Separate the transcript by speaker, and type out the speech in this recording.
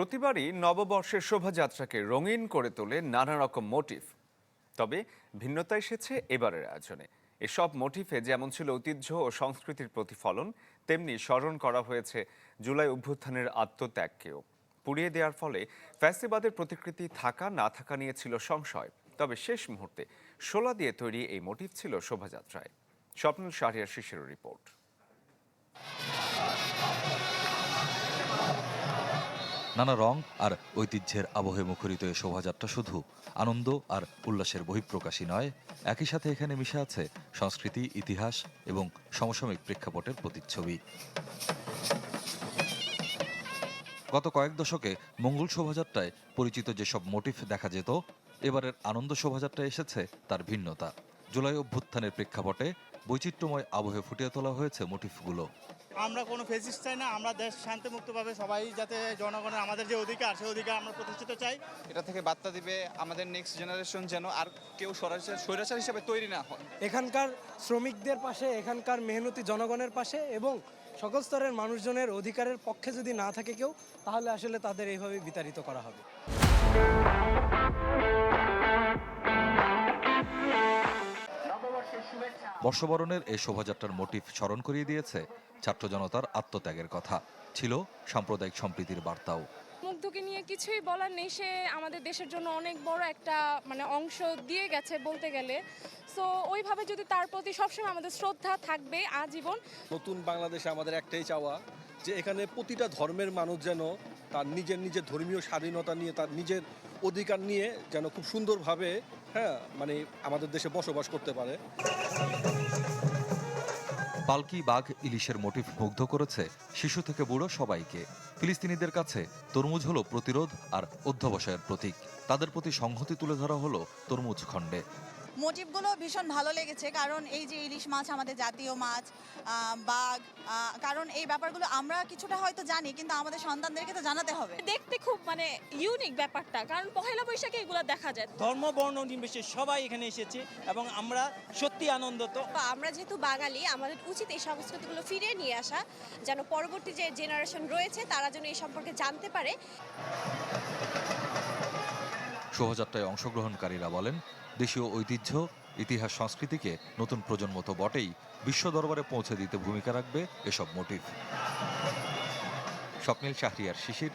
Speaker 1: প্রতিবারই নববর্ষের শোভাযাত্রাকে রঙিন করে তোলে নানা রকম মোটিভ। তবে ভিন্নতা এসেছে এবারের আয়োজনে। এসব মোটিফে যেমন ছিল ঐতিহ্য ও সংস্কৃতির প্রতিফলন, তেমনি স্মরণ করা হয়েছে জুলাই অভ্যুত্থানের আত্মত্যাগকেও। পুড়িয়ে দেওয়ার ফলে ফ্যাসিবাদের প্রতিকৃতি থাকা, না থাকা নিয়ে ছিল সংশয়। তবে শেষ মুহূর্তে শোলা দিয়ে তৈরি এই মোটিভ ছিল শোভাযাত্রায়। স্বপ্নুল শাহরিয়ার শিশির রিপোর্ট।
Speaker 2: নানা রং আর ঐতিহ্যের আবহে মুখরিত এই শোভাযাত্রা শুধু আনন্দ আর উল্লাসের বহিঃপ্রকাশই নয়, একই সাথে এখানে মিশে আছে সংস্কৃতি, ইতিহাস এবং সমসাময়িক প্রেক্ষাপটের প্রতিচ্ছবি। গত কয়েক দশকে মঙ্গল শোভাযাত্রায় পরিচিত যেসব মোটিফ দেখা যেত, এবারের আনন্দ শোভাযাত্রায় এসেছে তার ভিন্নতা। জুলাই অভ্যুত্থানের প্রেক্ষাপটে বৈচিত্র্যময় আবহে ফুটিয়ে তোলা হয়েছে মোটিফগুলো।
Speaker 3: আমরা কোনো ফেসিস চাই না আমরা দেশ শান্তিমুক্তভাবে সবাই যাতে জনগণের আমাদের যে অধিকার সেই অধিকার আমরা প্রতিষ্ঠিত চাই।
Speaker 4: এটা থেকে বার্তা দিবে আমাদের নেক্সট জেনারেশন যেন আর কেউ স্বরাচার স্বৈরাচার হিসেবে তৈরি না হয়।
Speaker 5: এখানকার শ্রমিকদের পাশে এখানকার মেহনতি জনগণের পাশে এবং সকল স্তরের মানুষজনের অধিকারের পক্ষে যদি না থাকে কেউ তাহলে আসলে তাদের এইভাবে বিতাড়িত করা হবে।
Speaker 2: বর্ষবরণের এই শোভাযাত্রার মোটিভ স্মরণ করিয়ে দিয়েছে ছাত্র জনতার আত্মত্যাগের কথা। ছিল সাম্প্রদায়িক সম্প্রীতির বার্তাও।
Speaker 6: মুগ্ধকে নিয়ে কিছুই বলার নেই সে আমাদের দেশের জন্য অনেক বড় একটা মানে অংশ দিয়ে গেছে বলতে গেলে। সো ওইভাবে যদি তার প্রতি সবসময় আমাদের শ্রদ্ধা থাকবে আজীবন।
Speaker 7: নতুন বাংলাদেশে আমাদের একটাই চাওয়া যে এখানে প্রতিটা ধর্মের মানুষ যেন তার নিজের নিজের ধর্মীয় স্বাধীনতা নিয়ে তার নিজের অধিকার নিয়ে যেন খুব সুন্দরভাবে হ্যাঁ মানে আমাদের দেশে বসবাস করতে পারে।
Speaker 2: পালকি বাঘ ইলিশের মোটিভ মুগ্ধ করেছে শিশু থেকে বুড়ো সবাইকে। ফিলিস্তিনিদের কাছে তরমুজ হলো প্রতিরোধ আর অধ্যবসায়ের প্রতীক। তাদের প্রতি সংহতি তুলে ধরা হলো তরমুজ খণ্ডে।
Speaker 8: মোটিভগুলো ভীষণ ভালো লেগেছে কারণ এই যে ইলিশ মাছ আমাদের জাতীয় মাছ আহ, বাঘ আহ, কারণ এই ব্যাপারগুলো আমরা কিছুটা হয়তো জানি কিন্তু আমাদের সন্তানদেরকে তো জানাতে হবে।
Speaker 6: দেখতে খুব মানে ইউনিক ব্যাপারটা কারণ পহেলা বৈশাখে এগুলো দেখা যায়।
Speaker 3: ধর্ম বর্ণ নির্বিশেষে সবাই এখানে এসেছে এবং আমরা সত্যি আনন্দিত।
Speaker 6: আমরা যেহেতু বাঙালি আমাদের উচিত এই সংস্কৃতিগুলো ফিরিয়ে নিয়ে আসা যেন পরবর্তী যে জেনারেশন রয়েছে তারা যেন এই সম্পর্কে জানতে পারে।
Speaker 2: শোভাযাত্রায় অংশগ্রহণকারীরা বলেন দেশীয় ঐতিহ্য ইতিহাস সংস্কৃতিকে নতুন প্রজন্ম তো বটেই বিশ্ব দরবারে পৌঁছে দিতে ভূমিকা রাখবে এসব motive Swapnil Shahriar Shishir